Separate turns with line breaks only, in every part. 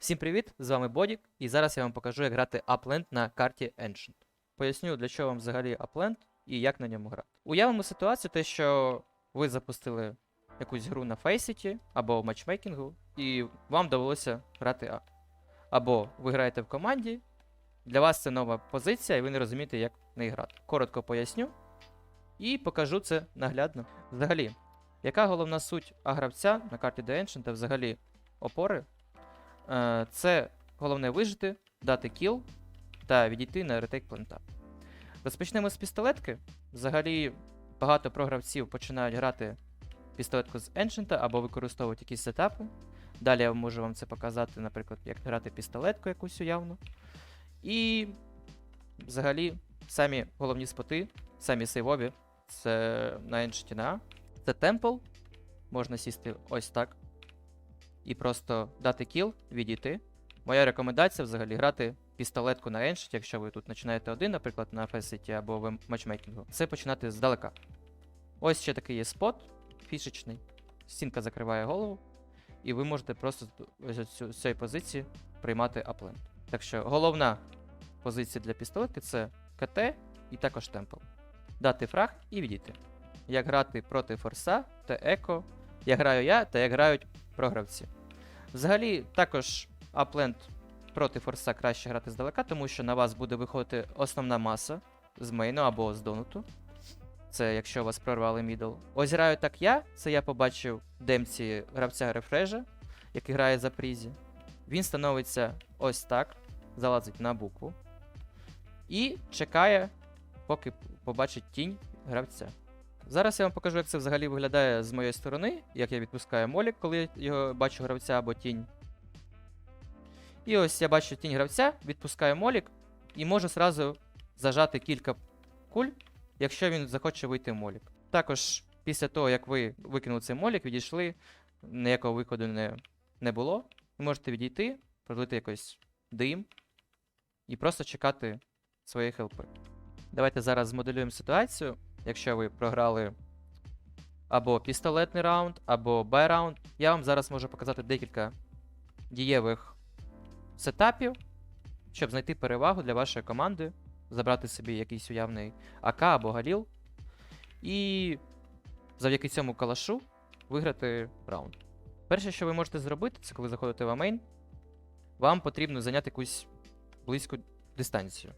Всім привіт! З вами Бодік, і зараз я вам покажу, як грати Upland на карті Ancient. Поясню, для чого вам взагалі Upland і як на ньому грати. Уявимо ситуацію, те, що ви запустили якусь гру на Faceit або в матчмейкінгу, і вам довелося грати А. Або ви граєте в команді, для вас це нова позиція, і ви не розумієте, як неї грати. Коротко поясню і покажу це наглядно. Взагалі, яка головна суть А-гравця на карті The Ancient та взагалі опори? Е, Це головне вижити, дати кіл та відійти на ретейк плента. Розпочнемо з пістолетки. Взагалі, багато програвців починають грати пістолетку з Ancient або використовують якісь сетапи. Далі я можу вам це показати, наприклад, як грати пістолетку якусь уявну. І взагалі, самі головні споти, самі сейвові, це на Ancient на. Це Темпл. Можна сісти ось так. І просто дати кіл, відійти. Моя рекомендація взагалі грати пістолетку на Ancient, якщо ви тут починаєте один, наприклад, на Faceit або в матчмейкінгу. Це починати здалека. Ось ще такий є спот фішечний. Стінка закриває голову. І ви можете просто з цієї позиції приймати аплент. Так що головна позиція для пістолетки це КТ і також темпл. Дати фраг і відійти. Як грати проти форса та еко, як граю я та як грають програвці. Взагалі, також апленд проти форса краще грати здалека, тому що на вас буде виходити основна маса з мейну або з донуту. Це якщо вас прорвали мідл. Ось граю так я. Це я побачив демці гравця рефрежа, який грає за прізі. Він становиться ось так, залазить на букву. І чекає, поки побачить тінь гравця. Зараз я вам покажу, як це взагалі виглядає з моєї сторони, як я відпускаю молік, коли я його бачу гравця або тінь. І ось я бачу тінь гравця, відпускаю молік і можу зразу зажати кілька куль, якщо він захоче вийти в молік. Також після того, як ви викинули цей молік, відійшли, ніякого виходу не, не було. Ви можете відійти, пролити якось дим і просто чекати свої хелпи. Давайте зараз змоделюємо ситуацію. Якщо ви програли або пістолетний раунд, або бай раунд, я вам зараз можу показати декілька дієвих сетапів, щоб знайти перевагу для вашої команди, забрати собі якийсь уявний АК або Галіл, і завдяки цьому калашу виграти раунд. Перше, що ви можете зробити, це коли заходите в амейн, вам потрібно зайняти якусь близьку дистанцію.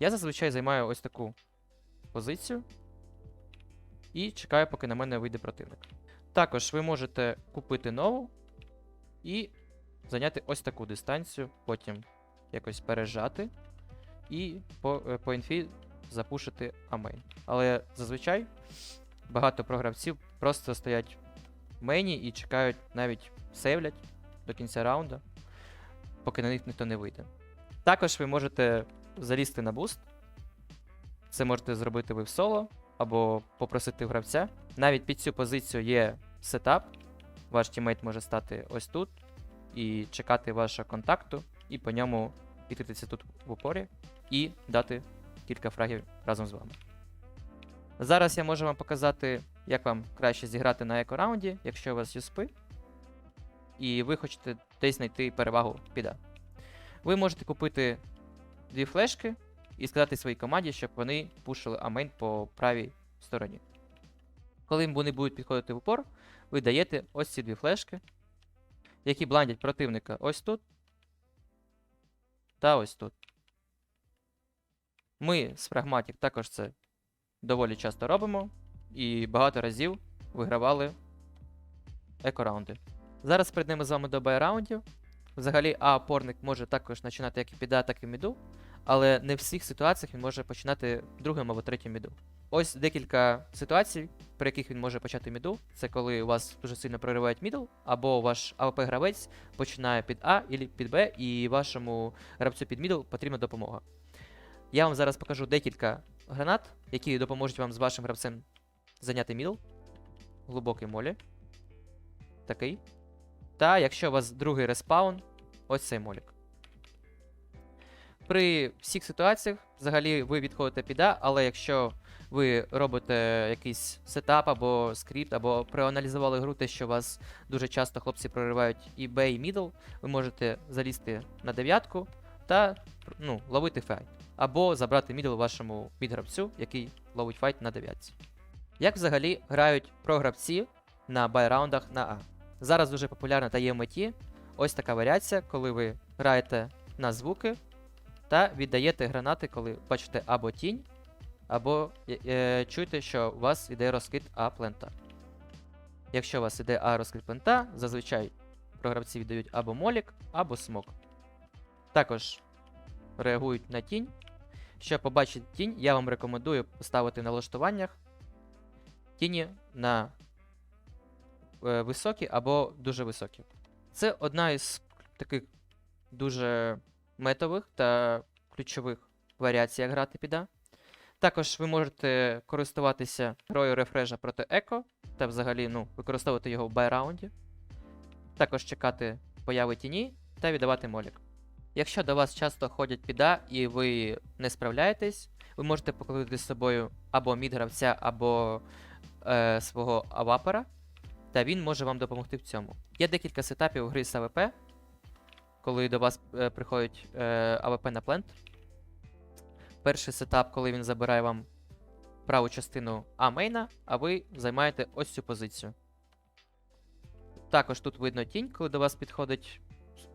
Я зазвичай займаю ось таку позицію і чекаю, поки на мене вийде противник. Також ви можете купити нову і зайняти ось таку дистанцію, потім якось пережати і по, е, по інфі запушити амейн. Але зазвичай багато програвців просто стоять в мейні і чекають, навіть сейвлять до кінця раунду, поки на них ніхто не вийде. Також ви можете залізти на буст. Це можете зробити ви в соло або попросити гравця. Навіть під цю позицію є сетап. Ваш тімейт може стати ось тут і чекати вашого контакту, і по ньому підкритися тут в упорі і дати кілька фрагів разом з вами. Зараз я можу вам показати, як вам краще зіграти на еко-раунді, якщо у вас юспи, і ви хочете десь знайти перевагу піда. Ви можете купити дві флешки і сказати своїй команді, щоб вони пушили амейн по правій стороні. Коли вони будуть підходити в упор, ви даєте ось ці дві флешки, які бландять противника ось тут та ось тут. Ми з Pragmatic також це доволі часто робимо і багато разів вигравали еко-раунди. Зараз перейдемо з вами до бай-раундів. Взагалі, А-опорник може також починати як і піда, так і міду, але не в всіх ситуаціях він може починати другим або третім міду. Ось декілька ситуацій, при яких він може почати міду. Це коли у вас дуже сильно проривають мідл, або ваш АВП-гравець починає під А або під Б, і вашому гравцю під мідл потрібна допомога. Я вам зараз покажу декілька гранат, які допоможуть вам з вашим гравцем зайняти мідл. Глибокий молі. Такий. Та якщо у вас другий респаун, ось цей молік. При всіх ситуаціях взагалі ви відходите під А, але якщо ви робите якийсь сетап або скрипт, або проаналізували гру, те, що вас дуже часто хлопці проривають і Б, і мідл, ви можете залізти на дев'ятку та ну, ловити файт. Або забрати мідл вашому підгравцю, який ловить файт на дев'ятці. Як взагалі грають програвці на байраундах на А? Зараз дуже популярна та є в меті ось така варіація, коли ви граєте на звуки та віддаєте гранати, коли бачите або тінь, або е, е, чуєте, що у вас іде розкид А плента. Якщо у вас іде А розкид плента, зазвичай програвці віддають або молік, або смок. Також реагують на тінь. Щоб побачити тінь, я вам рекомендую поставити налаштуваннях тіні на е, високі або дуже високі. Це одна із таких дуже метових та ключових варіацій, як грати під А. Також ви можете користуватися грою рефрежа проти еко та взагалі ну, використовувати його в байраунді. Також чекати появи тіні та віддавати молік. Якщо до вас часто ходять піда і ви не справляєтесь, ви можете покликати з собою або мідгравця, або е, свого авапера, та він може вам допомогти в цьому. Є декілька сетапів гри з АВП, коли до вас е, приходить е, АВП на плент. Перший сетап, коли він забирає вам праву частину А мейна, а ви займаєте ось цю позицію. Також тут видно тінь, коли до вас підходить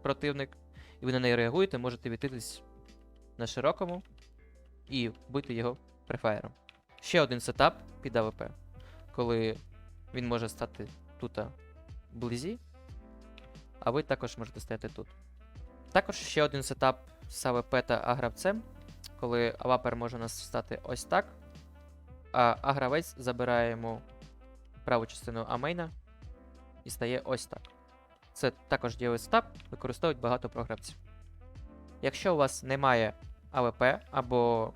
противник, і ви на неї реагуєте, можете відтитись на широкому і вбити його префаєром. Ще один сетап під АВП, коли він може стати тут вблизі, а ви також можете стояти тут. Також ще один сетап з АВП та агравцем, коли авапер може нас стати ось так, а агравець забирає йому праву частину амейна і стає ось так. Це також дієвий сетап, використовують багато програвців. Якщо у вас немає АВП або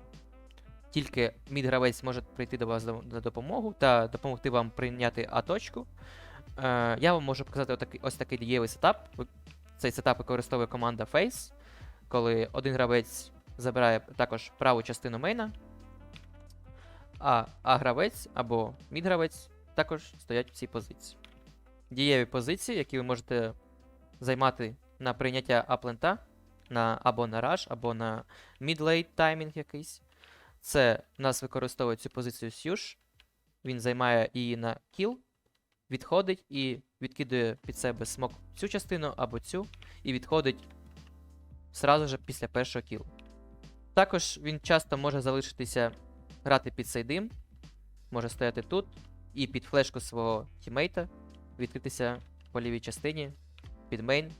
тільки мідгравець може прийти до вас на допомогу та допомогти вам прийняти А-точку, е, я вам можу показати ось такий дієвий сетап. Цей сетап використовує команда Face, коли один гравець забирає також праву частину мейна, а, а гравець або мідгравець також стоять в цій позиції. Дієві позиції, які ви можете займати на прийняття аплента, на, або на rush, або на mid-late таймінг якийсь. Це в нас використовує цю позицію Сюш. Він займає її на кіл, відходить і відкидує під себе смок цю частину або цю, і відходить сразу же після першого кілу. Також він часто може залишитися грати під цей дим, може стояти тут і під флешку свого тімейта відкритися по лівій частині під мейн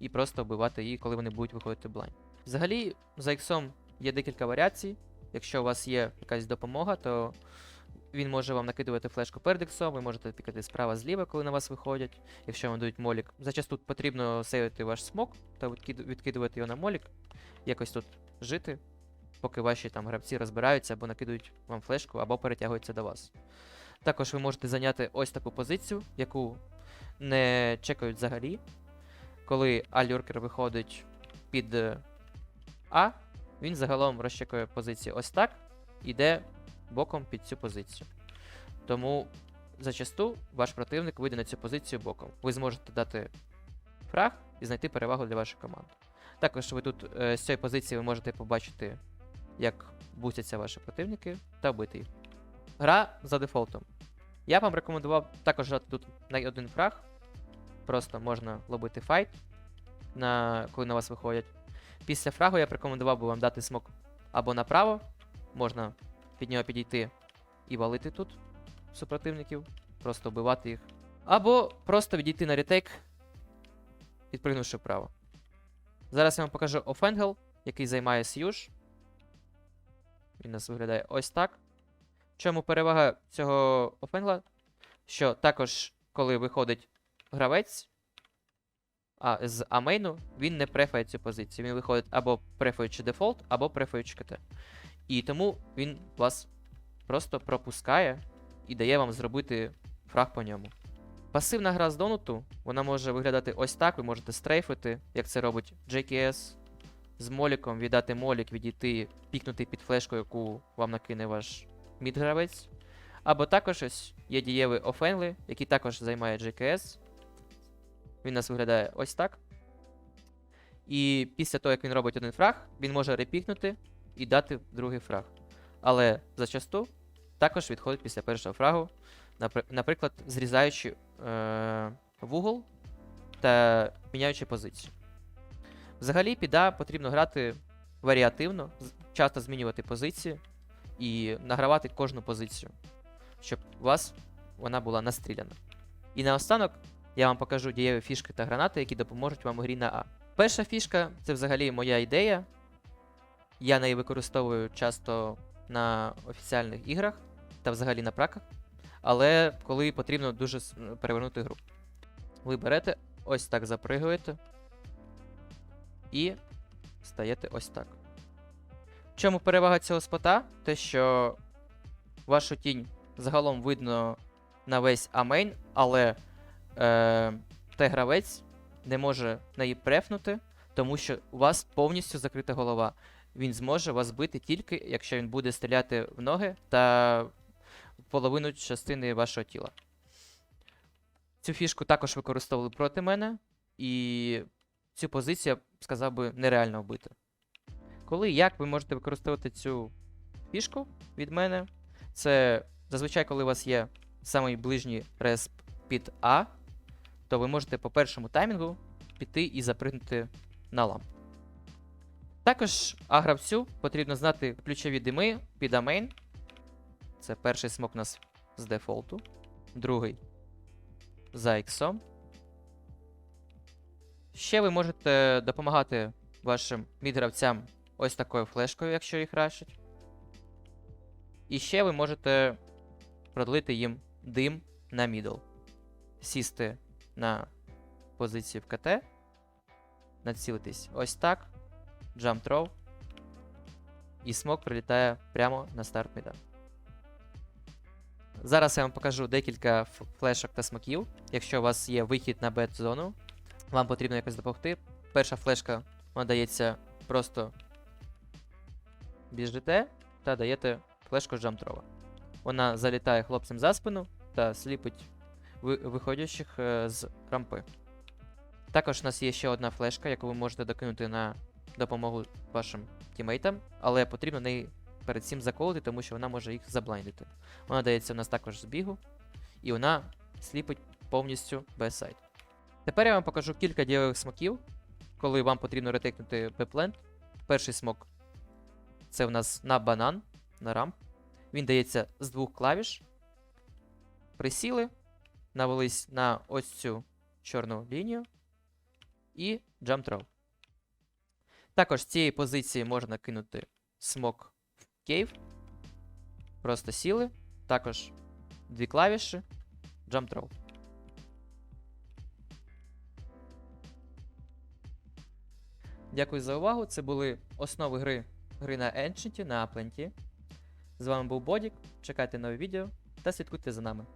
і просто вбивати її, коли вони будуть виходити блайн. Взагалі, за іксом є декілька варіацій. Якщо у вас є якась допомога, то він може вам накидувати флешку перед іксом, ви можете пікати справа зліва, коли на вас виходять. Якщо вам дають молік. Зачасту потрібно сейвити ваш смок та відкидувати його на молік, якось тут жити, поки ваші там гравці розбираються або накидують вам флешку, або перетягуються до вас. Також ви можете зайняти ось таку позицію, яку не чекають взагалі. Коли алюркер виходить під е, А, він загалом розчекує позицію ось так, іде боком під цю позицію. Тому зачасту ваш противник вийде на цю позицію боком. Ви зможете дати фраг і знайти перевагу для вашої команди. Також ви тут е, з цієї позиції ви можете побачити, як бустяться ваші противники та вбити їх. Гра за дефолтом. Я вам рекомендував також грати тут на один фраг. Просто можна лобити файт, на, коли на вас виходять. Після фрагу я б рекомендував би вам дати смок або направо, можна під нього підійти і валити тут супротивників, просто вбивати їх. Або просто відійти на ретейк, підпригнувши вправо. Зараз я вам покажу офенгел, який займає Сьюж. Він нас виглядає ось так. Чому перевага цього офенгла? Що також, коли виходить гравець а, з амейну, він не префає цю позицію. Він виходить або префаючи дефолт, або префаючи КТ. І тому він вас просто пропускає і дає вам зробити фраг по ньому. Пасивна гра з донуту, вона може виглядати ось так, ви можете стрейфити, як це робить JKS, з моліком віддати молік, відійти, пікнути під флешку, яку вам накине ваш мідгравець. Або також ось є дієвий офенли, який також займає GKS. Він нас виглядає ось так. І після того, як він робить один фраг, він може репікнути і дати другий фраг. Але зачасту також відходить після першого фрагу, наприклад, зрізаючи е- вугол та міняючи позицію. Взагалі, піда потрібно грати варіативно, часто змінювати позиції і награвати кожну позицію, щоб у вас вона була настріляна. І наостанок я вам покажу дієві фішки та гранати, які допоможуть вам у грі на А. Перша фішка це взагалі моя ідея. Я неї використовую часто на офіціальних іграх та взагалі на праках. Але коли потрібно дуже перевернути гру. Ви берете, ось так запригуєте і стаєте ось так. В чому перевага цього спота? Те, що вашу тінь загалом видно на весь амейн, але е, Т-гравець не може неї префнути, тому що у вас повністю закрита голова. Він зможе вас бити тільки, якщо він буде стріляти в ноги та половину частини вашого тіла. Цю фішку також використовували проти мене, і цю позицію, я б сказав би, нереально вбити. Коли і як ви можете використовувати цю фішку від мене, це зазвичай, коли у вас є самий ближній респ під А, то ви можете по першому таймінгу піти і запригнути на ламп. Також А-гравцю потрібно знати ключові дими під амейн. Це перший смок у нас з дефолту, другий за іксом. Ще ви можете допомагати вашим мідгравцям ось такою флешкою, якщо їх рашить. І ще ви можете продлити їм дим на мідл. Сісти на позиції в КТ, націлитись ось так, jump throw, і смок прилітає прямо на старт міда. Зараз я вам покажу декілька флешок та смоків. Якщо у вас є вихід на бет-зону, вам потрібно якось допомогти. Перша флешка вона дається просто біжите та даєте флешку джамтрова. Вона залітає хлопцям за спину та сліпить ви- виходящих е, з рампи. Також у нас є ще одна флешка, яку ви можете докинути на допомогу вашим тімейтам, але потрібно неї перед цим заколити, тому що вона може їх заблайндити. Вона дається у нас також з бігу, і вона сліпить повністю без сайт. Тепер я вам покажу кілька дієвих смоків, коли вам потрібно ретекнути беплент. Перший смок це в нас на банан, на рамп. Він дається з двох клавіш. Присіли, навелись на ось цю чорну лінію і jump throw. Також з цієї позиції можна кинути смок в кейв. Просто сіли. Також дві клавіші, jump throw. Дякую за увагу. Це були основи гри, гри на Ancient, на Апленті. З вами був Бодік. Чекайте нові відео та слідкуйте за нами.